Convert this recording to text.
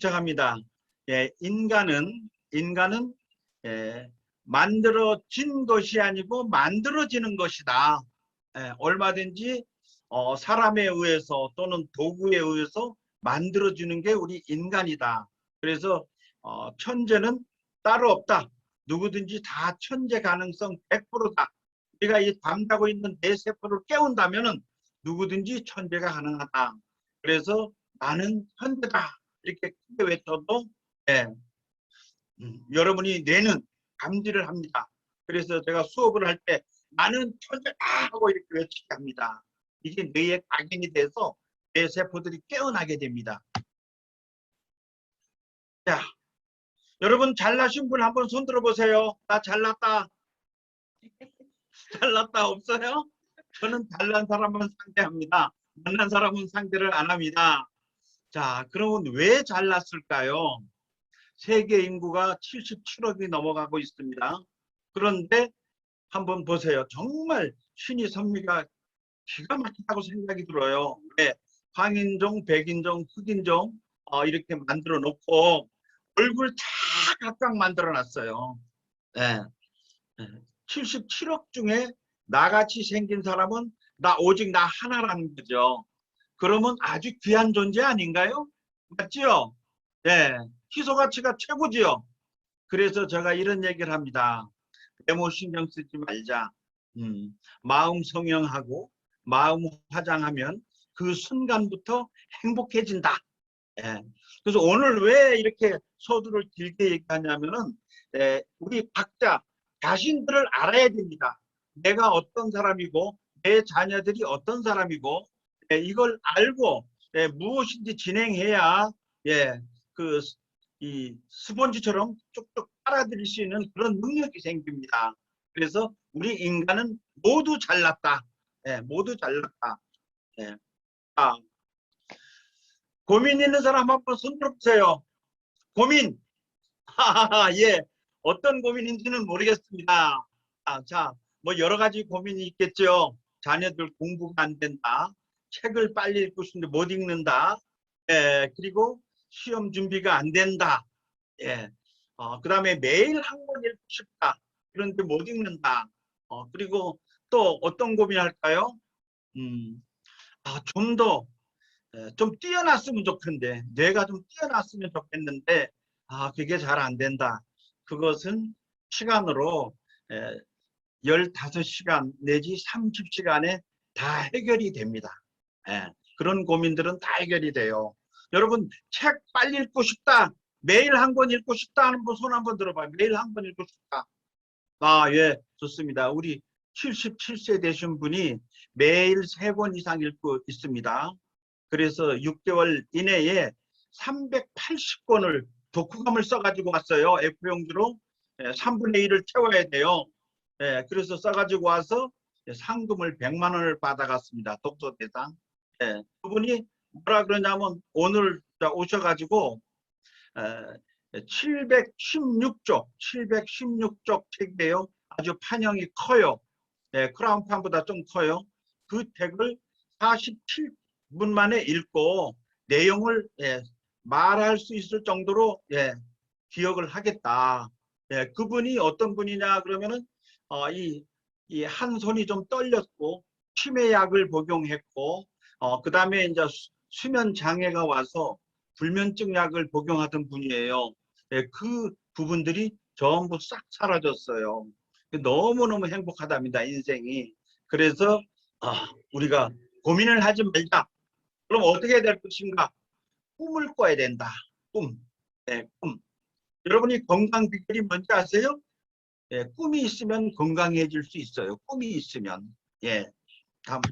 부탁합니다. 예, 인간은 인간은 예, 만들어진 것이 아니고 만들어지는 것이다. 예, 얼마든지 어, 사람에 의해서 또는 도구에 의해서 만들어지는 게 우리 인간이다. 그래서 어, 천재는 따로 없다. 누구든지 다 천재 가능성 100%다. 우리가 이 잠자고 있는 내 세포를 깨운다면 은 누구든지 천재가 가능하다. 그래서 나는 천재다. 이렇게 크게 외쳐도 예, 음, 여러분이 뇌는 감지를 합니다. 그래서 제가 수업을 할 때 나는 천재다 하고 이렇게 외치게 합니다. 이게 뇌에 각인이 돼서 뇌 세포들이 깨어나게 됩니다. 자, 여러분 잘나신 분 한번 손 들어보세요. 나 잘났다. 잘났다 없어요? 저는 잘난 사람만 상대합니다. 못난 사람은 상대를 안 합니다. 자, 그러면 왜 잘났을까요? 세계 인구가 77억이 넘어가고 있습니다. 그런데 한번 보세요. 정말 신의 선미가 기가 막히다고 생각이 들어요. 왜? 황인종, 백인종, 흑인종 어, 이렇게 만들어 놓고 얼굴 다 각각 만들어 놨어요. 네. 77억 중에 나같이 생긴 사람은 나 오직 나 하나라는 거죠. 그러면 아주 귀한 존재 아닌가요? 맞지요? 네. 희소 가치가 최고지요. 그래서 제가 이런 얘기를 합니다. 외모 신경 쓰지 말자. 음, 마음 성형하고 마음 화장하면 그 순간부터 행복해진다. 예. 그래서 오늘 왜 이렇게 소두를 길게 얘기하냐면은 예, 우리 각자 자신들을 알아야 됩니다. 내가 어떤 사람이고 내 자녀들이 어떤 사람이고 예, 이걸 알고 예, 무엇인지 진행해야 예, 그이 스펀지처럼 쭉쭉 빨아들일 수 있는 그런 능력이 생깁니다. 그래서 우리 인간은 모두 잘났다. 예, 모두 잘났다. 예. 아, 고민 있는 사람 한번 손 들어보세요. 고민. 하하하, 예. 어떤 고민인지는 모르겠습니다. 아, 자, 뭐 여러 가지 고민이 있겠죠. 자녀들 공부가 안 된다. 책을 빨리 읽고 싶은데 못 읽는다. 예, 그리고 시험 준비가 안 된다. 예. 어, 그 다음에 매일 한 권 읽고 싶다. 그런데 못 읽는다. 어, 그리고 또 어떤 고민할까요? 음, 아, 좀 더, 에, 좀 뛰어났으면 좋겠는데, 뇌가 좀 뛰어났으면 좋겠는데, 아, 그게 잘 안 된다. 그것은 시간으로 에, 15시간 내지 30시간에 다 해결이 됩니다. 예, 그런 고민들은 다 해결이 돼요. 여러분, 책 빨리 읽고 싶다. 매일 한 권 읽고 싶다 하는 분 손 한번 들어봐요. 매일 한 권 읽고 싶다. 아, 예, 좋습니다. 우리 77세 되신 분이 매일 세 권 이상 읽고 있습니다. 그래서 6개월 이내에 380권을 독후감을 써가지고 왔어요. F4용지로 3분의 1을 채워야 돼요. 예, 그래서 써가지고 와서 상금을 100만 원을 받아갔습니다. 독서 대상. 예, 그분이 뭐라 그러냐면 오늘 오셔가지고 716쪽, 716쪽 책이에요. 아주 판형이 커요. 예, 크라운판보다 좀 커요. 그 책을 47분 만에 읽고 내용을 예, 말할 수 있을 정도로 예, 기억을 하겠다. 예, 그분이 어떤 분이냐 그러면은 어, 이, 이 한 손이 좀 떨렸고 치매약을 복용했고 어, 그 다음에 이제 수, 수면 장애가 와서 불면증 약을 복용하던 분이에요. 예, 그 부분들이 전부 싹 사라졌어요. 너무너무 행복하답니다. 인생이. 그래서 아, 우리가 고민을 하지 말자. 그럼 어떻게 해야 될 것인가? 꿈을 꿔야 된다. 꿈. 네, 꿈. 여러분이 건강 비결이 뭔지 아세요? 예, 꿈이 있으면 건강해질 수 있어요. 꿈이 있으면. 예. 다음.